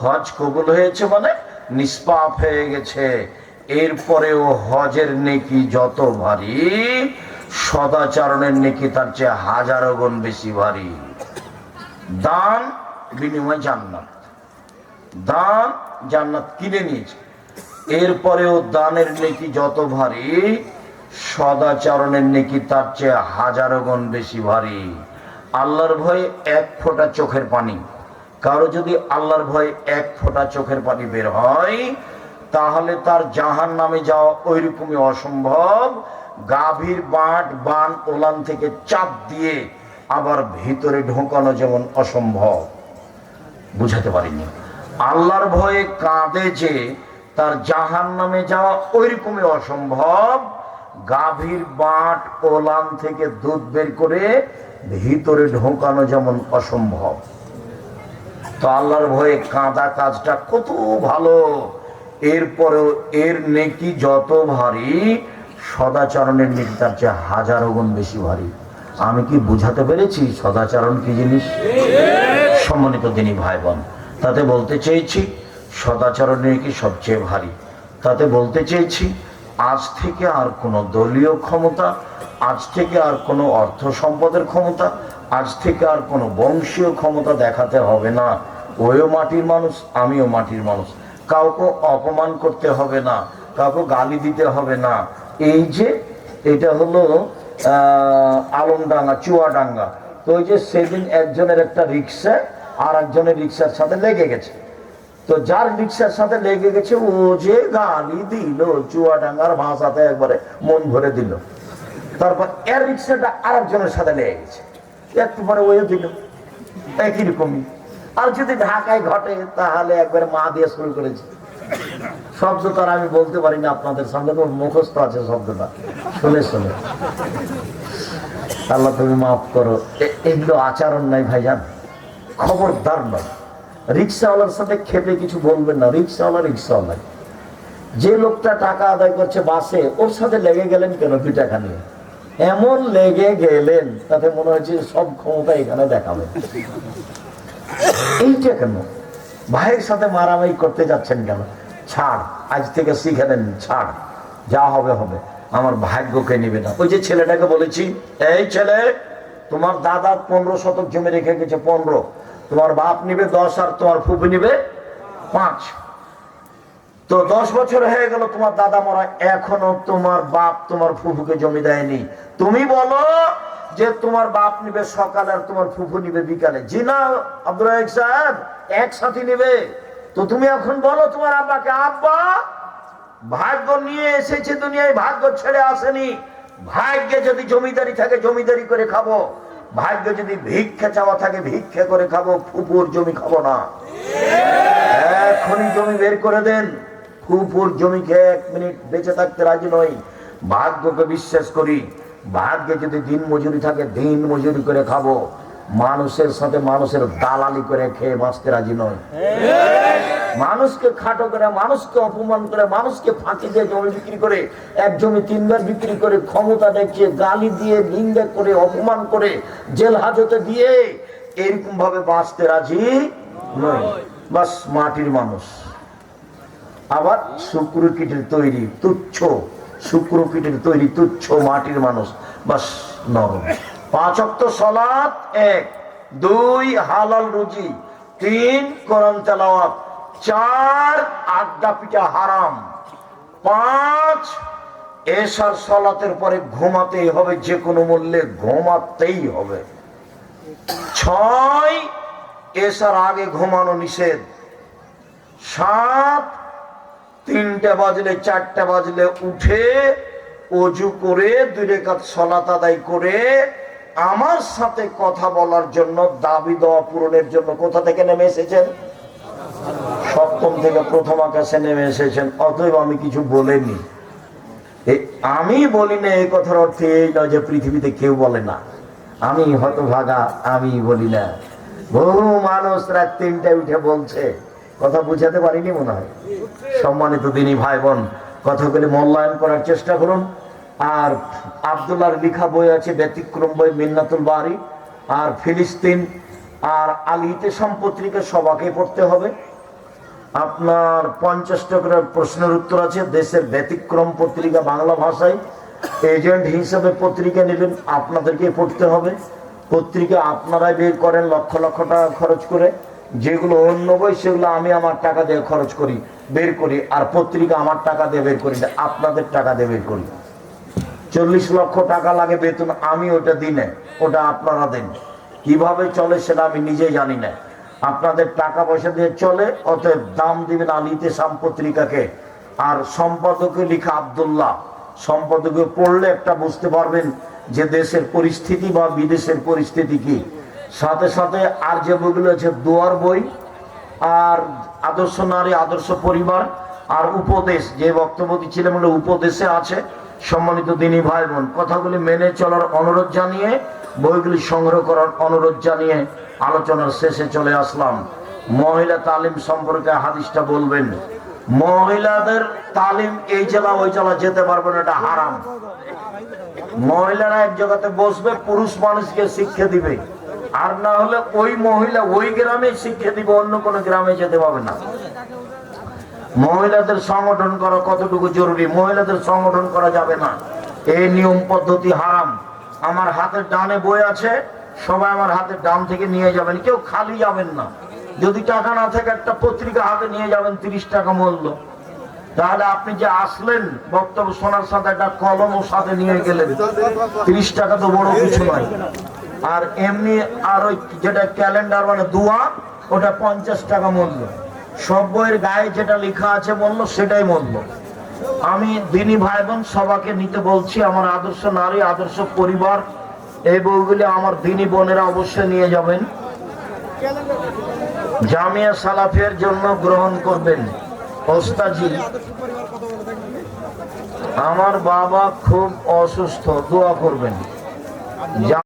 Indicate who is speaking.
Speaker 1: হজ কবুল হয়েছে মানে নিষ্পাপ হয়ে গেছে। এরপরেও হজের নেকি যত ভারী, সদাচরণের নেকি তার চেয়ে হাজারো গুণ বেশি ভারী। দান, বিনিময় জান্নাত। দান, জান্নাত কিনে নিয়েছে। এরপরেও দানের নেকি যত ভারী, সদাচরণের নেকি তার চেয়ে হাজারো গুণ বেশি ভারী। আল্লাহর ভয়ে এক ফোঁটা চোখের পানি। কারও যদি আল্লাহর ভয়ে এক ফোঁটা চোখের পানি বের হয়, তাহলে তার জাহান নামে যাওয়া ওই রকমই অসম্ভব। গাভীর বাঁট, বান, ওলান থেকে চাপ দিয়ে আবার ভিতরে ঢোকানো যেমন অসম্ভব। বুঝাতে পারিনি। আল্লাহর ভয়ে কাঁদে যে তার জাহান নামে যাওয়া ওই রকমই অসম্ভব। গাভীর বাঁট, ওলান থেকে দুধ বের করে ভিতরে ঢোকানো যেমন অসম্ভব। তো আল্লাহর ভয়ে কাঁদা কাজটা কত ভালো। এরপরেও এর নেকি যত ভারী, সদাচরণের নেকি তার চেয়ে হাজারো গুণ বেশি ভারী। আমি কি বুঝাতে পেরেছি সদাচরণ কি জিনিস? সম্মানিত দিনী ভাই বোন তাতে বলতে চেয়েছি সদাচরণ নেকি সবচেয়ে ভারী। তাতে বলতে চেয়েছি আজ থেকে আর কোনো দলীয় ক্ষমতা, আজ থেকে আর কোনো অর্থ সম্পদের ক্ষমতা, আজ থেকে আর কোনো বংশীয় ক্ষমতা দেখাতে হবে না। ওও মাটির মানুষ, আমিও মাটির মানুষ। কাউকে অপমান করতে হবে না, কাউকে গালি দিতে হবে না। এই যে এটা হলো আলমডাঙ্গা, চুয়াডাঙ্গা। তো ওই যে সেদিন একজনের একটা রিক্সা আর একজনের রিক্সার সাথে লেগে গেছে। তো যার রিক্সার সাথে লেগে গেছে, ও যে গালি দিল, চুয়াডাঙ্গার ভাষাতে একবারে মন ভরে দিল। তারপর এর রিক্সাটা আর একজনের সাথে লেগে গেছে। একটু পরে ওই দিল। একই রকমই। আর যদি ঢাকায় ঘটে, তাহলে একবার মা দিয়ে শুরু করেছে। শব্দ তো আর আমি বলতে পারি না আপনাদের সামনে তো মুখস্থ আছে শব্দটা। শুনে শুনে। আল্লাহ তুমি মাফ করো। এগুলো আচরণ নাই ভাইজান খবরদার নয়। রিক্সাওয়ালার সাথে খেপে কিছু বলবেন না। রিক্সাওয়ালা রিক্সাওয়ালা। যে লোকটা টাকা আদায় করছে বাসে, ওর সাথে লেগে গেলেন কেন দুই টাকা নিয়ে? এমন লেগে গেলেন, তাতে মনে হচ্ছে সব ক্ষমতা এখানে দেখাবে। এইটা কেন? ভাইয়ের সাথে মারামারি করতে যাচ্ছেন কেন? ছাড়, আজ থেকে শিখে ছাড়। যা হবে হবে। আমার ভাগ্যকে নিবে না। ওই যে ছেলেটাকে বলেছি, এই ছেলে, তোমার দাদা পনেরো শতক জমি রেখে গেছে, পনেরো। তোমার বাপ নিবে দশ আর তোমার ফুপি নিবে পাঁচ। তো দশ বছর হয়ে গেল, তোমার দাদা মরা। এখনও তোমার বাপ তোমার ফুফুকে জমি দেয়নি। তুমি বলো যে তোমার বাপ নিবে সকালে আর তোমার ফুফু নিবে বিকালে। জি না আব্দুল সাহেব, একসাথে নিবে। তো তুমি এখন বলো তোমার আব্বাকে, আব্বা, ভাগ্য নিয়ে এসেছে দুনিয়ায়, ভাগ্য ছেড়ে আসেনি। ভাগ্যে যদি জমিদারি থাকে, জমিদারি করে খাব। ভাগ্য যদি ভিক্ষা চাওয়া থাকে, ভিক্ষা করে খাব। ফুপুর জমি খাব না। এখনই জমি বের করে দেন। ফুপুর জমি খেয়ে এক মিনিট বেঁচে থাকতে রাজি নই। ভাগ্যকে বিশ্বাস করি। ভাগ্যে যদি দিন মজুরি থাকে, দিন মজুরি করে খাব। মানুষের সাথে মানুষের দালালি করে খেয়ে বাঁচতে রাজি নয়। মানুষকে খাটো করে, মানুষকে অপমান করে, মানুষকে ফাঁকি দিয়ে জমি বিক্রি করে, এক জমি তিনবার বিক্রি করে, ক্ষমতা দেখিয়ে গালি দিয়ে, নিন্দা করে, অপমান করে, জেল হাজতে দিয়ে এরকম ভাবে বাঁচতে রাজি নয়। বাস মাটির মানুষ। আবার শুক্র কিটের তৈরি, তুচ্ছ। শুক্র কিটের তৈরি তুচ্ছ মাটির মানুষ। বাস, নরম। পাঁচ অক্ত সলাৎ, এক। দুই, হালাল রুজি। তিন, কোরআন তেলাওয়াত। চার, আড্ডা পিঠা হারাম। পাঁচ এসার সলাতের পরে ঘুমাতেই হবে, যে কোনো মূল্যে ঘুমাতেই হবে। ছয় এসার আগে ঘুমানো নিষেধ। সাত তিনটে বাজলে, চারটে বাজলে উঠে অজু করে, দুই রেখাত সলাত আদায় করে আমার সাথে কথা বলার জন্য, দাবি দেওয়া পূরণের জন্য কোথা থেকে নেমে এসেছেন? সপ্তম থেকে প্রথম আকাশে নেমে এসেছেন। অতএব আমি কিছু বলিনি। আমি বলি না এই কথার অর্থ এই নয় যে পৃথিবীতে কেউ বলে না। আমি হতভাগা, আমি বলি না। বহু মানুষ রাত তিনটায় উঠে বলছে কথা বুঝাতে পারিনি মনে হয়। সম্মানিত দিনী ভাই বোন কথাগুলি মূল্যায়ন করার চেষ্টা করুন। আর আবদুল্লার লিখা বই আছে ব্যতিক্রম বই মিন্নাতুল বাড়ি আর ফিলিস্তিন আর আল ইতেসাম পত্রিকা সবাকে পড়তে হবে। আপনার পঞ্চাশ টাকার প্রশ্নের উত্তর আছে, দেশের ব্যতিক্রম পত্রিকা বাংলা ভাষায়। এজেন্ট হিসেবে পত্রিকা নেবেন আপনাদেরকে পড়তে হবে। পত্রিকা আপনারাই বের করেন লক্ষ লক্ষ টাকা খরচ করে। যেগুলো অন্য বই, সেগুলো আমি আমার টাকা দিয়ে খরচ করি, বের করি, আর পত্রিকা আমার টাকা দিয়ে বের করি, না, আপনাদের টাকা দিয়ে বের করি। চল্লিশ লক্ষ টাকা লাগে বেতন, আমি ওটা দিনে ওটা আপনারা দেন। কীভাবে চলে সেটা আমি নিজে জানি না। আপনাদের টাকা পয়সা দিয়ে চলে, অতএব দাম দিবেন আলিতে সাম পত্রিকাকে। আর সম্পাদকে লিখা আবদুল্লাহ। সম্পাদকে পড়লে একটা বুঝতে পারবেন যে দেশের পরিস্থিতি বা বিদেশের পরিস্থিতি কি। সাথে সাথে আর যে বইগুলো আছে, দুয়ার বই আর আদর্শ নারী, আদর্শ পরিবার আর উপদেশ, যে বক্তব্য ছিলেন বলে উপদেশে আছে সম্মানিত দিনী ভাই বোন কথাগুলি মেনে চলার অনুরোধ জানিয়ে, বইগুলি সংগ্রহ করার অনুরোধ জানিয়ে আলোচনার শেষে চলে আসলাম। মহিলা তালিম সম্পর্কে হাদিসটা বলবেন, মহিলাদের তালিম এই জেলা, ওই জেলা যেতে পারবে না, এটা হারাম। মহিলারা এক জায়গাতে বসবে, পুরুষ মানুষকে শিক্ষা দিবে। আর না হলে ওই মহিলা ওই গ্রামে শিক্ষা দিবে, অন্য কোনো গ্রামে যেতে পারবে না। মহিলাদের সংগঠন করা কতটুকু জরুরি? মহিলাদের সংগঠন করা যাবে না। এই নিয়ম পদ্ধতি হারাম। আমার হাতের ডানে বই আছে, সবাই আমার হাতের ডান থেকে নিয়ে যাবেন। কেউ খালি যাবেন না। যদি টাকা না থাকে, একটা পত্রিকা হাতে নিয়ে যাবেন, তিরিশ টাকা মূল্য। তাহলে আপনি যে আসলেন, বক্তব্য শোনার সাথে একটা কলম ও সাথে নিয়ে গেলেন। তিরিশ টাকা তো বড় কিছু নয়। আর এমনি আর ওই যেটা ক্যালেন্ডার মানে দুয়া, ওটা পঞ্চাশ টাকা মূল্য। সব বইয়ের গায়ে যেটা লেখা আছে বলল সেটাই মূল্য। আমি দিনী ভাই বোন সবাকে নিতে বলছি, আমার আদর্শ নারী, আদর্শ পরিবার, এই বইগুলি আমার দিনী বোনেরা অবশ্যই নিয়ে যাবেন। জামিয়া সালাফের জন্য গ্রহণ করবেন। ওস্তাজি, আমার বাবা খুব অসুস্থ, দোয়া করবেন।